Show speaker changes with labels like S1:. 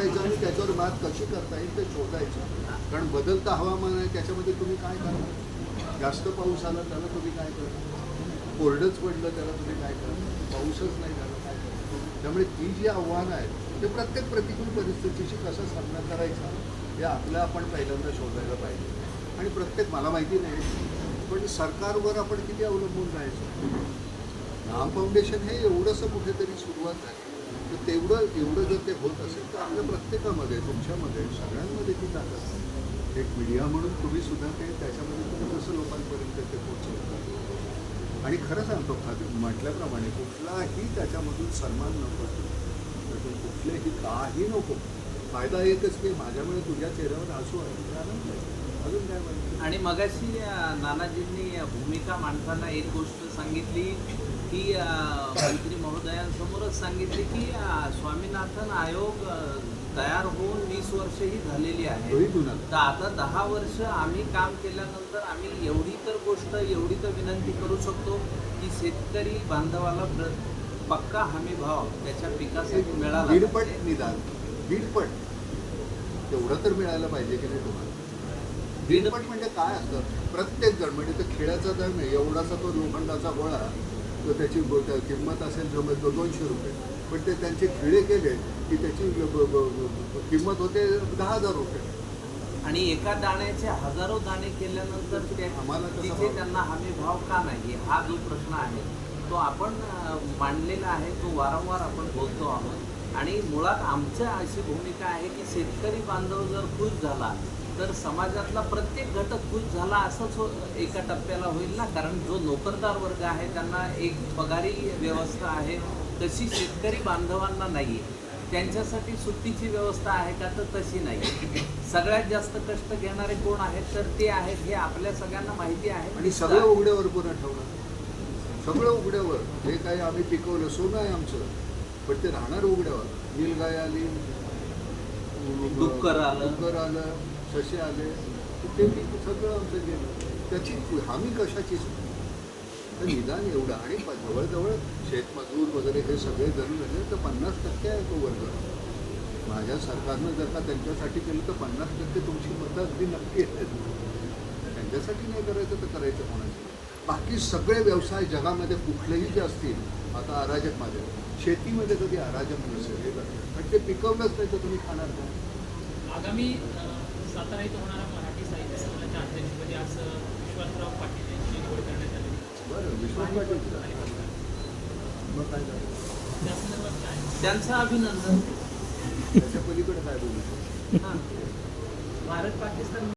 S1: करायचं आणि त्याच्यावर मात कशी करता येईल ते शोधायचं. कारण बदलतं हवामान आहे त्याच्यामध्ये तुम्ही काय करणार जास्त पाऊस आला त्याला तुम्ही काय करणार कोरडंच पडलं त्याला तुम्ही काय करणार पाऊसच नाही झालं काय करणार त्यामुळे ती जी आव्हानं आहेत ते प्रत्येक प्रतिकूल परिस्थितीशी कसा सामना करायचा हे आपलं आपण पहिल्यांदा शोधायला पाहिजे. आणि प्रत्येक मला माहिती नाही पण सरकारवर आपण किती अवलंबून राहायचं? नाम फाउंडेशन हे एवढंसं कुठेतरी सुरुवात झाली. तर तेवढं एवढं जर ते होत असेल तर आपल्या प्रत्येकामध्ये तुमच्यामध्ये सगळ्यांमध्ये ती ताकद आहे. एक मीडिया म्हणून तुम्ही सुद्धा ते त्याच्यामध्ये तुम्ही कसं लोकांपर्यंत ते पोहोचवता. आणि खरं सांगतो खाली म्हटल्याप्रमाणे कुठलाही त्याच्यामधून सन्मान नको त्यातून कुठलेही काही नको. फायदा एकच की माझ्यामुळे तुझ्या चेहऱ्यावर हसू आहे आनंद अजून काय
S2: आणि मगाशी नानाजींनी भूमिका मांडताना एक गोष्ट सांगितली की मंत्री महोदयांसमोरच सांगितली की स्वामीनाथन आयोग तयार होऊन वीस वर्षही झालेली आहे. तर आता दहा वर्ष आम्ही काम केल्यानंतर आम्ही एवढी तर गोष्ट एवढी तर विनंती करू शकतो की शेतकरी बांधवाला पक्का हमी भाव त्याच्या पिकासाठी मिळाला
S1: दीडपट. निदान. दीडपट तेवढं तर मिळायला पाहिजे की नाही तुम्हाला? दीडपट म्हणजे काय असतं? प्रत्येक जण म्हणजे तो खेळाचा जण एवढासा तो लोखंडाचा गोळा. तर त्याची किंमत असेल जवळ दो- दोनशे रुपये. पण ते त्यांचे खिळे केले की त्याची किंमत होते दहा हजार रुपये.
S2: आणि एका दाण्याचे हजारो दाणे केल्यानंतर
S1: कसा
S2: तिथे? त्यांना हमी भाव का नाही? हा जो प्रश्न आहे तो आपण मांडलेला आहे तो वारंवार आपण बोलतो आहोत. आणि मुळात आमच्या अशी भूमिका आहे की शेतकरी बांधव जर खुश झाला तर समाजातला प्रत्येक झाला असंच हो एका टप्प्याला होईल ना कारण जो नोकरदार वर्ग आहे त्यांना एक पगारी व्यवस्था आहे तशी शेतकरी बांधवांना नाही आहे त्यांच्यासाठी सुट्टीची व्यवस्था आहे का तर तशी नाही सगळ्यात जास्त कष्ट घेणारे कोण आहेत तर ते आहेत हे आपल्या सगळ्यांना माहिती आहे.
S1: आणि सगळं उघड्यावर पुन्हा ठेवलं सगळं उघड्यावर. हे काही आम्ही पिकवलं सोनं आहे आमचं पण ते राहणार उघड्यावर. नीलगाय आली
S2: डुक्कर आलं.
S1: डुक्कर आलं. कसे आले ते मी सगळं आमचं गेलं. त्याची हमी कशाचीच तर निदान एवढं आणि जवळजवळ शेतमजूर वगैरे हे सगळे जरी झाले तर पन्नास टक्के आहे तो वर्ग. माझ्या सरकारनं जर का त्यांच्यासाठी केलं तर पन्नास टक्के तुमची मतं अगदी नक्की आहेत त्यांच्यासाठी नाही करायचं तर करायचं कोणाचं? बाकी सगळे व्यवसाय जगामध्ये कुठलेही जे असतील आता अराजक माझ्या शेतीमध्ये कधी अराजक नसेल. हे करतात पण ते पिकवलंच नाही तर तुम्ही खाणार का?
S3: आगामी सातारा इथं होणारा मराठी साहित्य संमेलनाच्या अध्यक्षपदी आज विश्वासराव पाटील यांची निवड करण्यात आली.
S1: बरं विश्वास पाटील मग काय? झालं?
S3: त्या संदर्भात काय?
S2: त्यांचं अभिनंदन.
S1: त्याच्या पलीकडे काय बोलू?
S2: हां.
S3: भारत पाकिस्तान